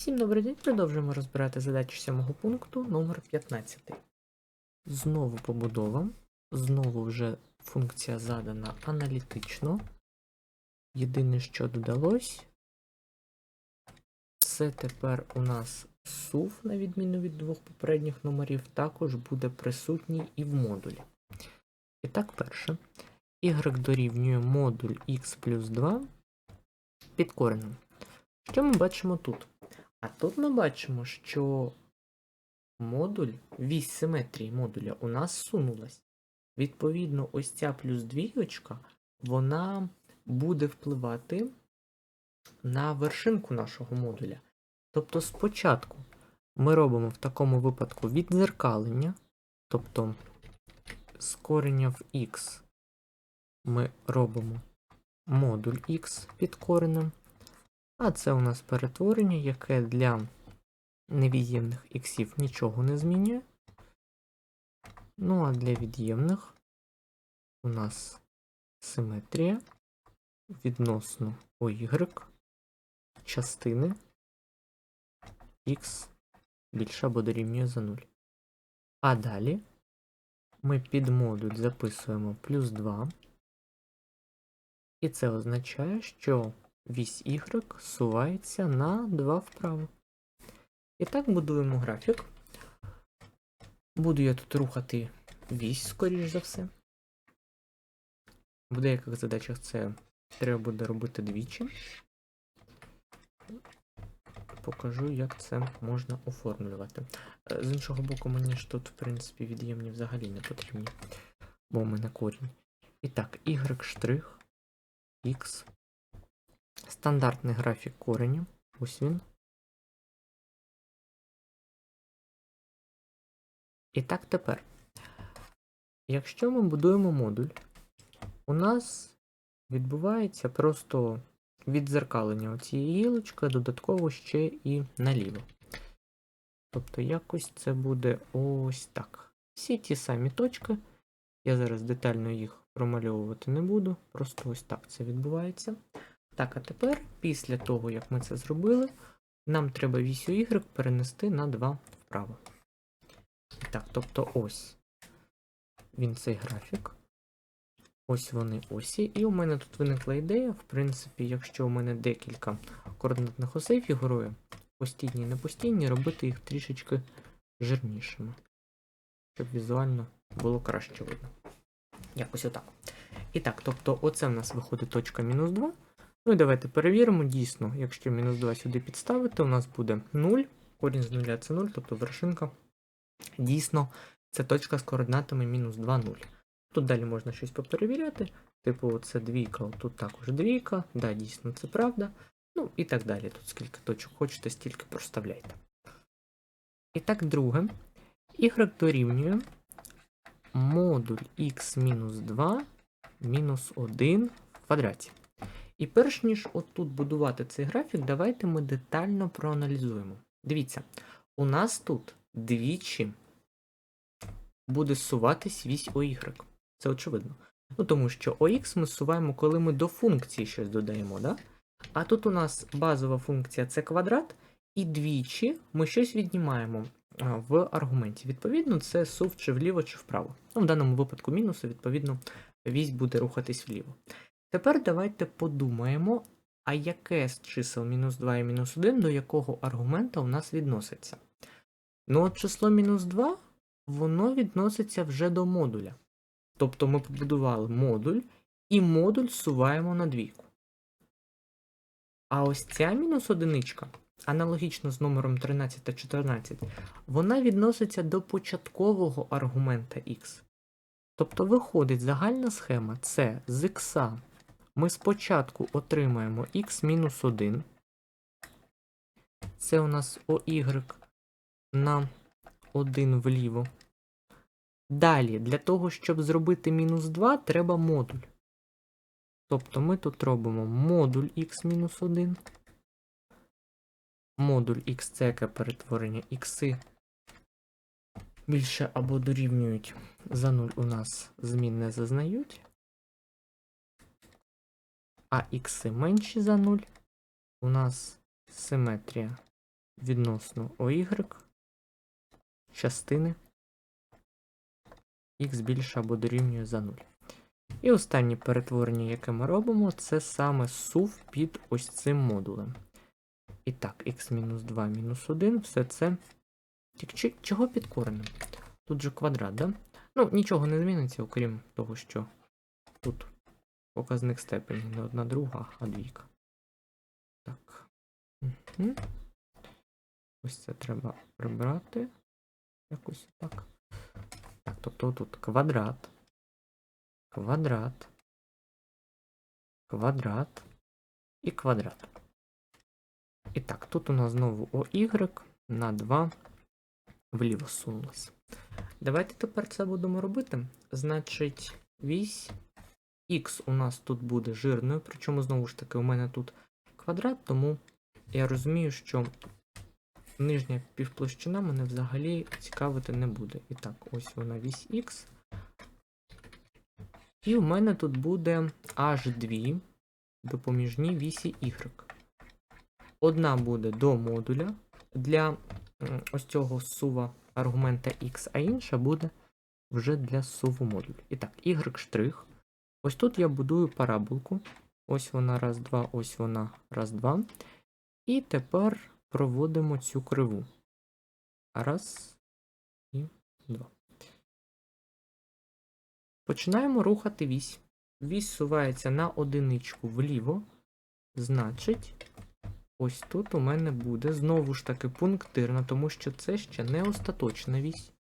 Всім добрий день, продовжуємо розбирати задачі сьомого пункту номер 15. Знову побудова. Знову вже функція задана аналітично. Єдине, що додалось, це тепер у нас SUV, на відміну від двох попередніх номерів, також буде присутній і в модулі. І так, перше. Y дорівнює модуль x плюс 2 під коренем. Що ми бачимо тут? А тут ми бачимо, що модуль, вісь симетрії модуля у нас сунулась. Відповідно, ось ця плюс двійочка, вона буде впливати на вершинку нашого модуля. Тобто спочатку ми робимо в такому випадку віддзеркалення, тобто з корення в x ми робимо модуль x під коренем. А це у нас перетворення, яке для невід'ємних іксів нічого не змінює. Ну а для від'ємних у нас симетрія відносно OY частини x більше або дорівнює за 0. А далі ми під модуль записуємо плюс 2. І це означає, що вісь Y сувається на 2 вправо. І так будуємо графік. Буду я тут рухати вісь, скоріш за все. В деяких задачах це треба буде робити двічі. Покажу, як це можна оформлювати. Е, З іншого боку, мені ж тут, в принципі, від'ємні взагалі не потрібні, бо у мене корінь. І так, y x Стандартний графік коренів. Ось він. І так тепер. Якщо ми будуємо модуль, у нас відбувається просто віддзеркалення цієї гілочки, додатково ще і наліво. Тобто якось це буде ось так. Всі ті самі точки. Я зараз детально їх промальовувати не буду, просто ось так це відбувається. Так, а тепер, після того, як ми це зробили, нам треба вісю Y перенести на 2 вправо. Так, тобто ось він цей графік. Ось вони осі. І у мене тут виникла ідея. В принципі, якщо у мене декілька координатних осей фігурує, постійні і непостійні, робити їх трішечки жирнішими. Щоб візуально було краще видно. Якось отак. І так, тобто, оце в нас виходить точка мінус 2. Ну і давайте перевіримо, дійсно, якщо мінус 2 сюди підставити, у нас буде 0. Корінь з 0 це 0, тобто вершинка. Дійсно, це точка з координатами мінус 2, 0. Тут далі можна щось поперевіряти. Типу, це двійка, тут також двійка. Да, дійсно, це правда. Ну і так далі. Тут скільки точок хочете, стільки проставляйте. І так, друге. Y дорівнює модуль x мінус 2 мінус 1 в квадраті. І перш ніж отут будувати цей графік, давайте ми детально проаналізуємо. Дивіться, у нас тут двічі буде суватись вісь OY. Це очевидно. Ну, тому що OX ми суваємо, коли ми до функції щось додаємо, да? А тут у нас базова функція це квадрат, і двічі ми щось віднімаємо в аргументі. Відповідно, це сув чи вліво, чи вправо. Ну, в даному випадку мінусу, відповідно, вісь буде рухатись вліво. Тепер давайте подумаємо, а яке з чисел мінус 2 і мінус 1 до якого аргумента у нас відноситься. Ну, от число мінус 2, воно відноситься вже до модуля. Тобто ми побудували модуль, і модуль суваємо на двійку. А ось ця мінус одиничка, аналогічно з номером 13 та 14, вона відноситься до початкового аргумента x. Тобто виходить загальна схема це з x ми спочатку отримаємо x-1. Це у нас OY на 1 вліво. Далі, для того, щоб зробити мінус 2, треба модуль. Тобто ми тут робимо модуль x-1. Модуль x це яке перетворення ікси більше або дорівнюють за 0 у нас змін не зазнають а ікси менші за 0, у нас симетрія відносно OY частини х більше або дорівнює за 0. І останнє перетворення, яке ми робимо, це саме сув під ось цим модулем. І так, x-2 мінус 1, все це. Чи- чого під коренем? Тут же квадрат, да? Ну, нічого не зміниться, окрім того, що тут показник степені не одна друга, а двійка. Так. Угу. Ось це треба прибрати. Якось так. Так, тобто тут квадрат. Квадрат. Квадрат. І квадрат. І так, тут у нас знову OY на 2 вліво сунулося. Давайте тепер це будемо робити. Значить, вісь Х у нас тут буде жирною, причому знову ж таки у мене тут квадрат, тому я розумію, що нижня півплощина мене взагалі цікавити не буде. І так, ось вона вісь Х. І у мене тут буде аж дві допоміжні вісі Y. Одна буде до модуля для ось цього сува аргумента X, а інша буде вже для суву модулю. І так, Y. Ось тут я будую параболку. Ось вона раз, два, ось вона раз, два. І тепер проводимо цю криву. Раз і два. Починаємо рухати вісь. Вісь сувається на одиничку вліво. Значить, ось тут у мене буде знову ж таки пунктирна, тому що це ще не остаточна вісь.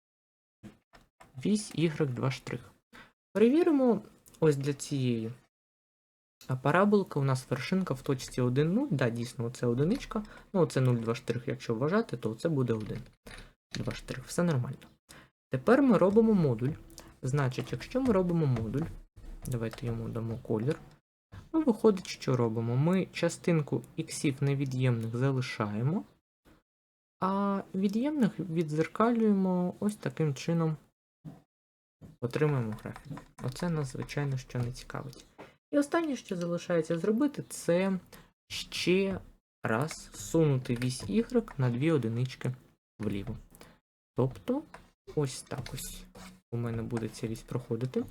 Вісь y2 штрих. Перевіримо ось для цієї параболки у нас вершинка в точці 1, 0. Да, дійсно, це одиничка. Ну, це 0,2 штрих, якщо вважати, то це буде 1. 2 штрих. Все нормально. Тепер ми робимо модуль. Значить, якщо ми робимо модуль, давайте йому дамо колір. Ну, виходить, що робимо? Ми частинку іксів невід'ємних залишаємо, а від'ємних відзеркалюємо ось таким чином. Отримаємо графік. Оце нас, звичайно, що не цікавить. І останнє, що залишається зробити, це ще раз сунути вісь Y на дві одинички вліво. Тобто, ось так ось у мене буде ця вісь проходити.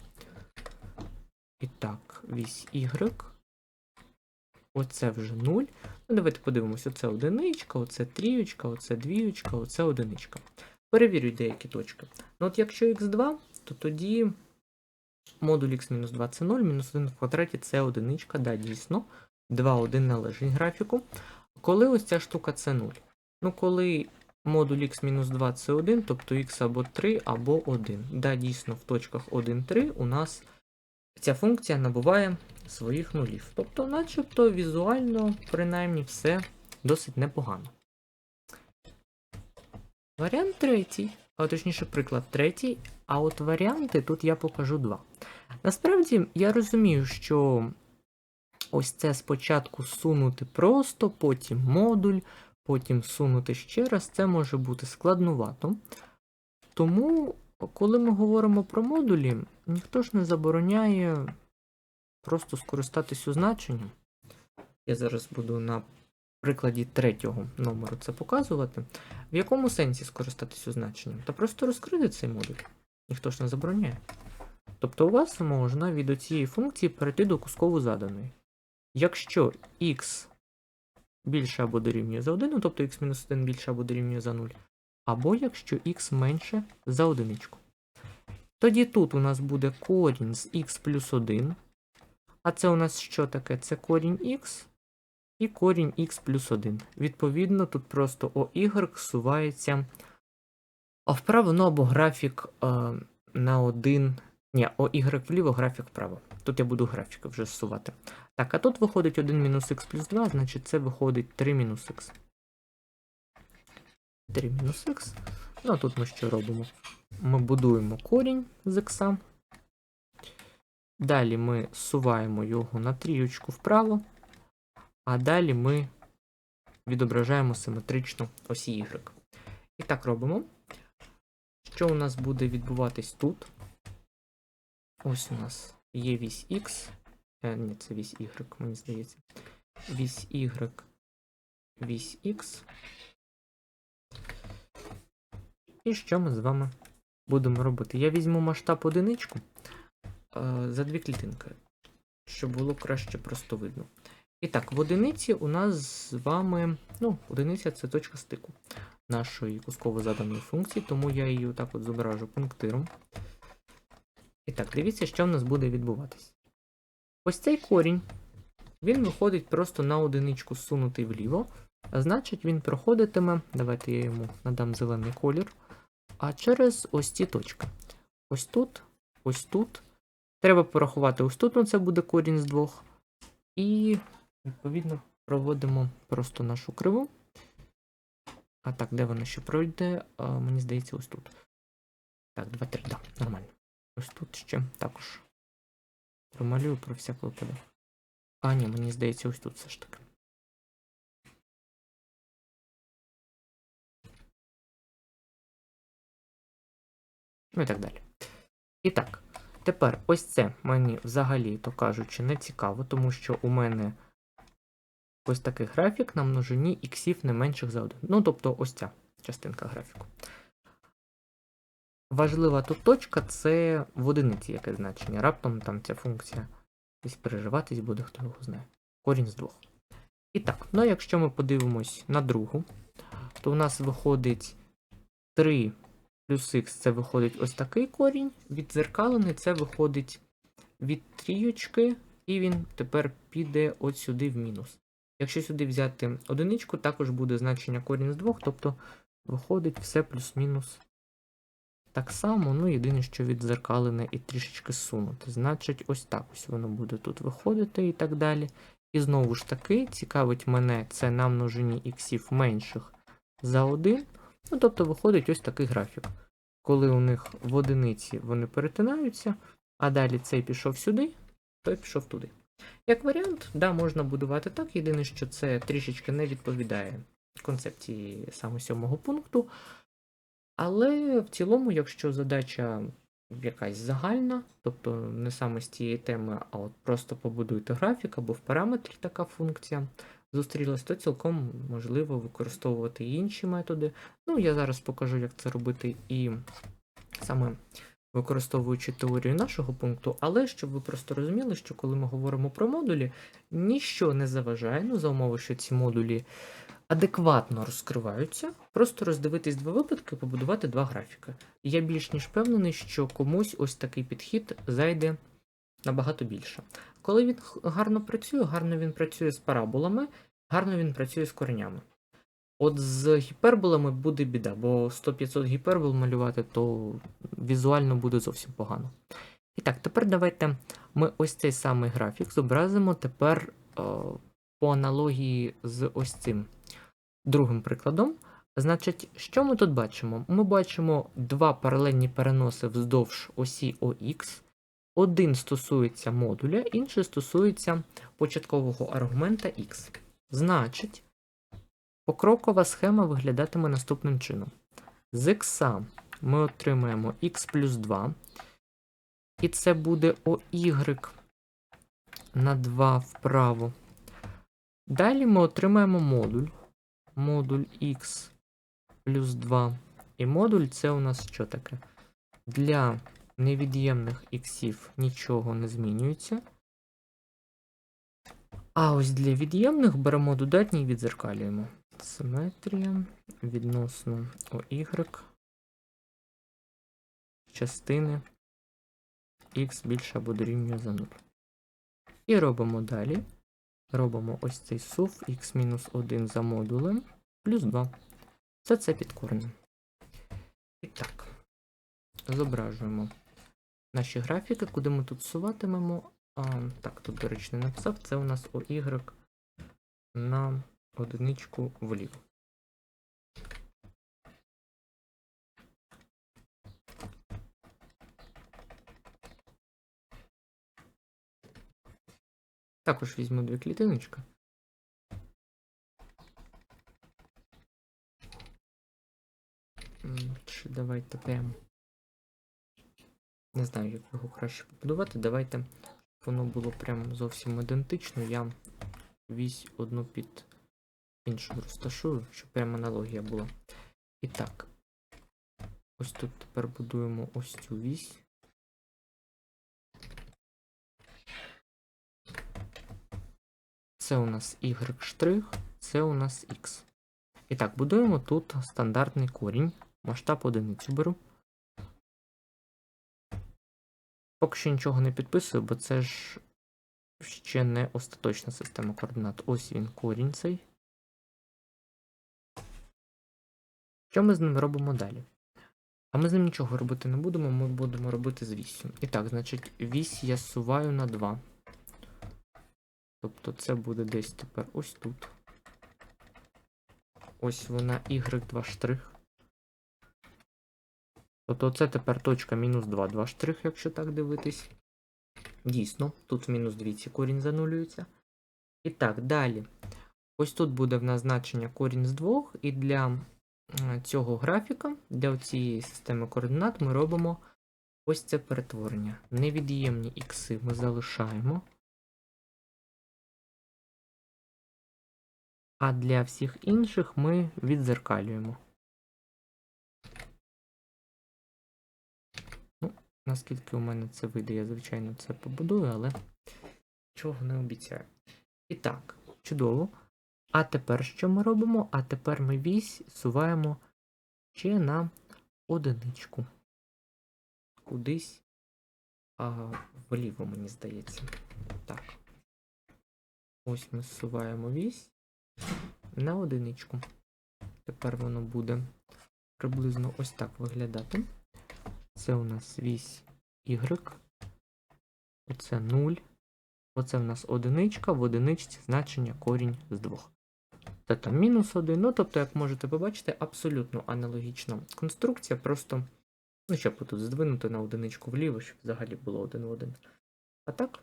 І так, вісь Y. Оце вже 0. Ну, давайте подивимося, оце одиничка, оце трієчка, оце двієчка, оце одиничка. Перевірю деякі точки. Ну от якщо x2, то тоді модуль x-2 це 0, мінус 1 в квадраті це одиничка, да, дійсно. 2, 1 належить графіку. Коли ось ця штука це 0? Ну, коли модуль x-2 це 1, тобто x або 3, або 1. Да, дійсно, в точках 1, 3 у нас ця функція набуває своїх нулів. Тобто, начебто, візуально, принаймні, все досить непогано. Варіант третій, а точніше, приклад третій, а от варіанти тут я покажу два. Насправді, я розумію, що ось це спочатку сунути просто, потім модуль, потім сунути ще раз, це може бути складнувато. Тому, коли ми говоримо про модулі, ніхто ж не забороняє просто скористатись значенням. Я зараз буду на прикладі третього номеру це показувати. В якому сенсі скористатись значенням? Та просто розкрити цей модуль. Ніхто ж не забороняє. Тобто у вас можна від цієї функції перейти до кусково заданої. Якщо x більше або дорівнює за 1, ну, тобто x-1 більше або дорівнює за 0, або якщо x менше за одиничку. Тоді тут у нас буде корінь з x плюс 1. А це у нас що таке? Це корінь x і корінь x плюс 1. Відповідно, тут просто OY сувається а вправо, ну або графік е, на один. Ні, OY вліво, графік вправо. Тут я буду графіки вже зсувати. Так, а тут виходить 1 мінус х плюс 2, значить це виходить 3 мінус х. 3 мінус х. Ну а тут ми що робимо? Ми будуємо корінь з х. Далі ми суваємо його на трієчку вправо. А далі ми відображаємо симетрично осі Y. І так робимо. Що у нас буде відбуватись тут? Ось у нас є вісь X. Е, ні, це вісь Y, мені здається. Вісь Y, вісь X. І що ми з вами будемо робити? Я візьму масштаб одиничку е, за дві клітинки, щоб було краще просто видно. І так, в одиниці у нас з вами. Ну, одиниця це точка стику нашої кусково заданої функції, тому я її отак от зображу пунктиром. І так, дивіться, що в нас буде відбуватись. Ось цей корінь, він виходить просто на одиничку сунутий вліво. А значить, він проходитиме. Давайте я йому надам зелений колір. А через ось ці точки. Ось тут, ось тут. Треба порахувати ось тут, ну це буде корінь з двох. І, відповідно, проводимо просто нашу криву. А так, де вона ще пройде? А, мені здається, ось тут. Так, 2, 3, да, нормально. Ось тут ще також промалюю про всяк випадок. А, ні, мені здається, ось тут все ж таки. Ну і так далі. І так, тепер ось це мені взагалі, то кажучи, не цікаво, тому що у мене ось такий графік на множині іксів не менших за 1. Ну, тобто ось ця частинка графіку. Важлива тут точка це в одиниці яке значення. Раптом там ця функція десь переживатись буде, хто його знає. Корінь з двох. І так, ну якщо ми подивимось на другу, то у нас виходить 3 плюс х це виходить ось такий корінь, віддзеркалений це виходить від трійочки, і він тепер піде от сюди в мінус. Якщо сюди взяти одиничку, також буде значення корінь з двох, тобто виходить все плюс-мінус так само, ну єдине, що віддзеркалене і трішечки сунути. Значить, ось так ось воно буде тут виходити і так далі. І знову ж таки, цікавить мене це на множині іксів менших за 1. Ну, тобто виходить ось такий графік. Коли у них в одиниці вони перетинаються, а далі цей пішов сюди, той пішов туди. Як варіант, да, можна будувати так. Єдине, що це трішечки не відповідає концепції саме сьомого пункту. Але в цілому, якщо задача якась загальна, тобто не саме з цієї теми, а от просто побудуйте графік або в параметрі така функція зустрілась, то цілком можливо використовувати інші методи. Ну, я зараз покажу, як це робити і саме використовуючи теорію нашого пункту, але щоб ви просто розуміли, що коли ми говоримо про модулі, ніщо не заважає, ну за умови, що ці модулі адекватно розкриваються, просто роздивитись два випадки, побудувати два графіки. Я більш ніж впевнений, що комусь ось такий підхід зайде набагато більше. Коли він гарно працює, гарно він працює з параболами, гарно він працює з коренями. От з гіперболами буде біда, бо 100-500 гіпербол малювати, то візуально буде зовсім погано. І так, тепер давайте ми ось цей самий графік зобразимо тепер е, по аналогії з ось цим другим прикладом. Значить, що ми тут бачимо? Ми бачимо два паралельні переноси вздовж осі ОХ. Один стосується модуля, інший стосується початкового аргумента X. Значить, покрокова схема виглядатиме наступним чином. З X ми отримаємо x плюс 2, і це буде OY на 2 вправо. Далі ми отримаємо модуль. Модуль x плюс 2. І модуль це у нас що таке? Для невід'ємних іксів нічого не змінюється. А ось для від'ємних беремо додатній і відзеркалюємо. Симетрія відносно OY частини x більше або дорівнює за 0. І робимо далі. Робимо ось цей сув x-1 за модулем плюс 2. Все це під. І так, зображуємо наші графіки, куди ми тут суватимемо. А, так, тут, до речі, не написав. Це у нас OY на одиничку вліво. Також візьму дві клітиночки. Чи давайте прямо. Не знаю, як його краще побудувати. Давайте, щоб воно було прям зовсім ідентично. Я вісь одну під іншу розташую, щоб прям аналогія була. І так. Ось тут тепер будуємо ось цю вісь. Це у нас y штрих, це у нас x. І так, будуємо тут стандартний корінь. Масштаб одиницю беру. Поки що нічого не підписую, бо це ж ще не остаточна система координат. Ось він корінь цей. Що ми з ним робимо далі? А ми з ним нічого робити не будемо, ми будемо робити з вісю. І так, значить, вісь я суваю на 2. Тобто це буде десь тепер ось тут. Ось вона y2 штрих. Тобто це тепер точка мінус 2, 2 штрих, якщо так дивитись. Дійсно, тут мінус 2 ці корінь занулюється. І так, далі. Ось тут буде в нас значення корінь з 2, і для цього графіка, для цієї системи координат, ми робимо ось це перетворення. Невід'ємні ікси ми залишаємо. А для всіх інших ми відзеркалюємо. Ну, наскільки у мене це вийде, я, звичайно, це побудую, але чого не обіцяю. І так, чудово. А тепер що ми робимо? А тепер ми вісь суваємо ще на одиничку. Кудись а, вліво, мені здається. Так. Ось ми суваємо вісь на одиничку. Тепер воно буде приблизно ось так виглядати. Це у нас вісь Y. Оце 0. Оце в нас одиничка, в одиничці значення корінь з 2. Це там мінус 1. Ну, тобто, як можете побачити, абсолютно аналогічна конструкція. Просто, ну, щоб тут здвинути на одиничку вліво, щоб взагалі було один в один. А так,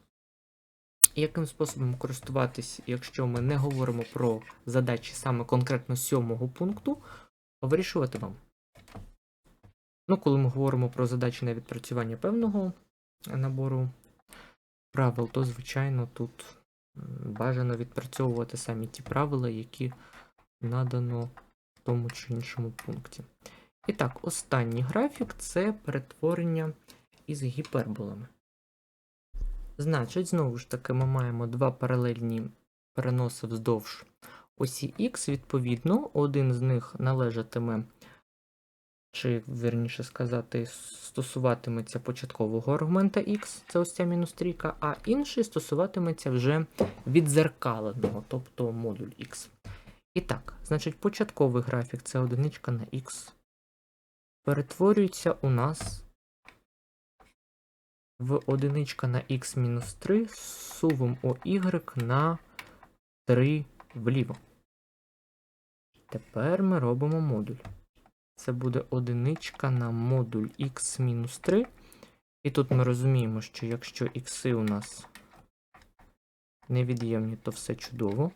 яким способом користуватись, якщо ми не говоримо про задачі саме конкретно сьомого пункту, вирішувати вам. Ну, коли ми говоримо про задачі на відпрацювання певного набору правил, то, звичайно, тут бажано відпрацьовувати самі ті правила, які надано в тому чи іншому пункті. І так, останній графік це перетворення із гіперболами. Значить, знову ж таки, ми маємо два паралельні переноси вздовж осі Х, відповідно, один з них належатиме, чи, вірніше сказати, стосуватиметься початкового аргумента Х, це ось ця мінус трійка, а інший стосуватиметься вже відзеркаленого, тобто модуль Х. І так, значить, початковий графік це одиничка на Х. Перетворюється у нас в одиничка на х-3 з сувом OY на 3 вліво. Тепер ми робимо модуль. Це буде одиничка на модуль x-3. І тут ми розуміємо, що якщо ікси у нас невід'ємні, то все чудово.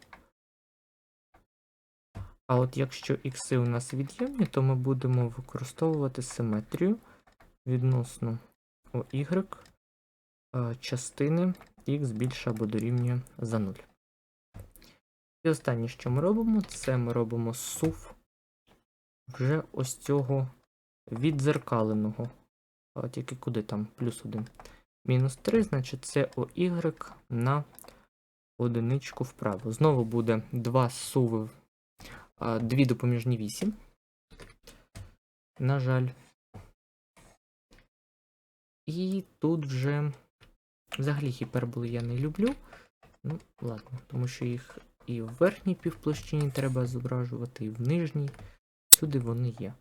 А от якщо ікси у нас від'ємні, то ми будемо використовувати симетрію відносно OY Е, частини х більше або дорівнює за 0. І останнє, що ми робимо, це ми робимо сув вже ось цього відзеркаленого. А тільки куди там плюс 1. Мінус 3, значить це OY на одиничку вправо. Знову буде два суви, дві допоміжні вісі. На жаль. І тут вже Взагалі гіперболи я не люблю. Ну, ладно, тому що їх і в верхній півплощині треба зображувати, і в нижній. Сюди вони є.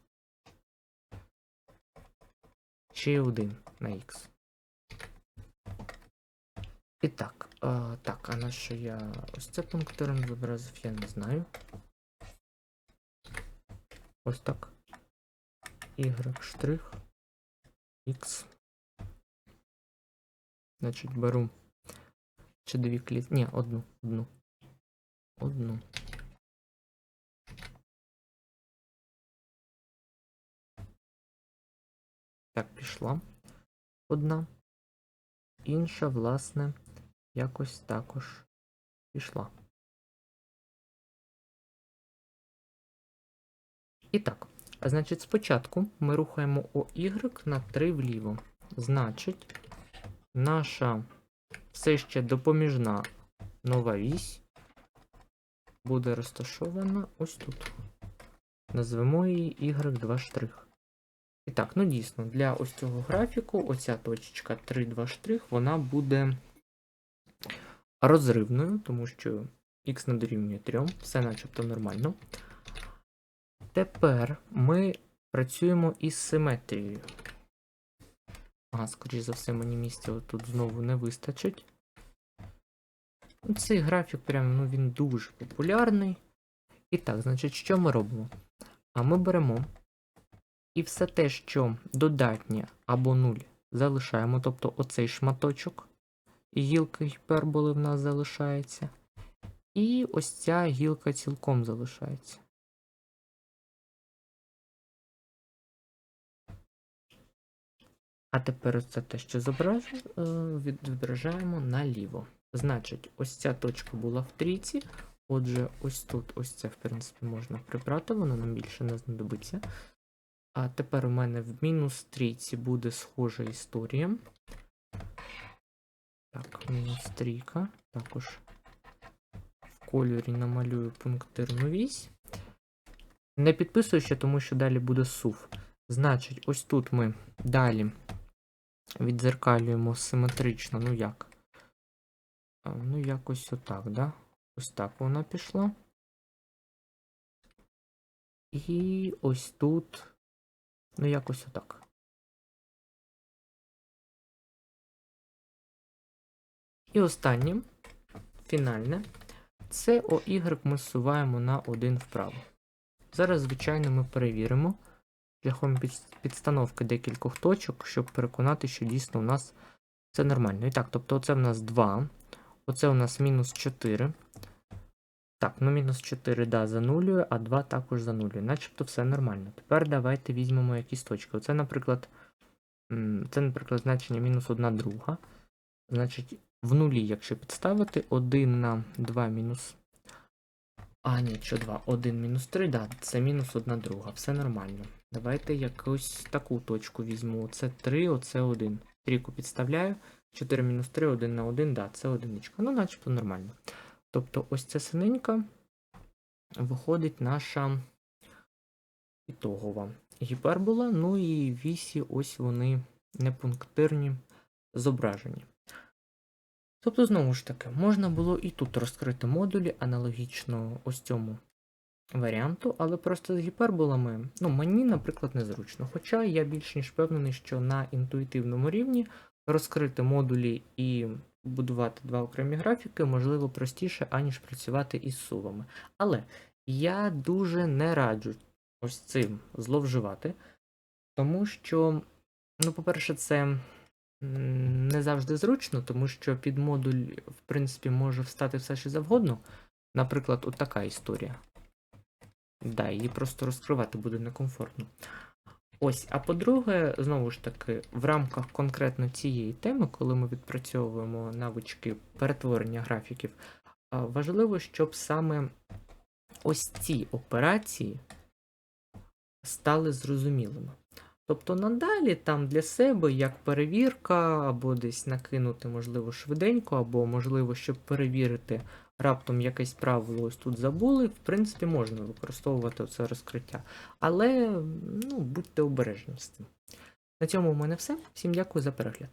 Ще один на Х. І так, а, так, а на що я ось це пунктиром зобразив, я не знаю. Ось так. Y штрих. X. Значить, беру чи дві клітки. Ні, одну, одну. Одну. Так, пішла. Одна. Інша, власне, якось також пішла. І так, значить, спочатку ми рухаємо OY на 3 вліво. Значить, наша все ще допоміжна нова вісь буде розташована ось тут. Назвемо її Y2 штрих. І так, ну дійсно, для ось цього графіку, оця точечка 3,2 штрих, вона буде розривною, тому що х не дорівнює 3, все начебто нормально. Тепер ми працюємо із симетрією. Ага, скоріш за все, мені місця тут знову не вистачить. Ну, Цей графік прям, ну, він дуже популярний. І так, значить, що ми робимо? А ми беремо і все те, що додатнє або 0, залишаємо, тобто оцей шматочок гілки гіперболи в нас залишається. І ось ця гілка цілком залишається. А тепер це те, що зображу, е, відображаємо наліво. Значить, ось ця точка була в трійці. Отже, ось тут, ось це, в принципі, можна прибрати, воно нам більше не знадобиться. А тепер у мене в мінус трійці буде схожа історія. Так, мінус трійка. Також в кольорі намалюю пунктирну вісь. Не підписую ще, тому що далі буде сув. Значить, ось тут ми далі відзеркалюємо симетрично, ну як? Ну, якось отак, да? Ось так вона пішла. І ось тут, ну, якось отак. І останнє, фінальне, це OY ми зсуваємо на один вправо. Зараз, звичайно, ми перевіримо шляхом підстановки декількох точок, щоб переконати, що дійсно у нас це нормально. І так, тобто оце в нас 2, оце у нас мінус 4. Так, ну мінус 4, да, занулює, а 2 також занулює. Начебто все нормально. Тепер давайте візьмемо якісь точки. Оце, наприклад, це, наприклад, значення мінус 1 друга. Значить, в нулі, якщо підставити, 1 на 2 мінус. А, ні, що 2? 1 мінус 3, да, це мінус 1 друга. Все нормально. Давайте якусь таку точку візьму. Оце 3, оце 1. Трійку підставляю. 4 мінус 3, 1 на 1, да, це одиничка. Ну, начебто нормально. Тобто ось ця синенька виходить наша ітогова гіпербола. Ну і вісі, ось вони непунктирні зображені. Тобто, знову ж таки, можна було і тут розкрити модулі аналогічно ось цьому варіанту, але просто з гіперболами, ну, мені, наприклад, незручно. Хоча я більш ніж впевнений, що на інтуїтивному рівні розкрити модулі і будувати два окремі графіки можливо простіше, аніж працювати із сувами. Але я дуже не раджу ось цим зловживати, тому що, ну, по-перше, це не завжди зручно, тому що під модуль, в принципі, може встати все що завгодно. Наприклад, от така історія. Да, її просто розкривати буде некомфортно. Ось, а по-друге, знову ж таки, в рамках конкретно цієї теми, коли ми відпрацьовуємо навички перетворення графіків, важливо, щоб саме ось ці операції стали зрозумілими. Тобто надалі там для себе як перевірка, або десь накинути, можливо, швиденько, або, можливо, щоб перевірити раптом якесь правило ось тут забули, в принципі, можна використовувати це розкриття. Але ну, будьте обережні з цим. На цьому в мене все. Всім дякую за перегляд.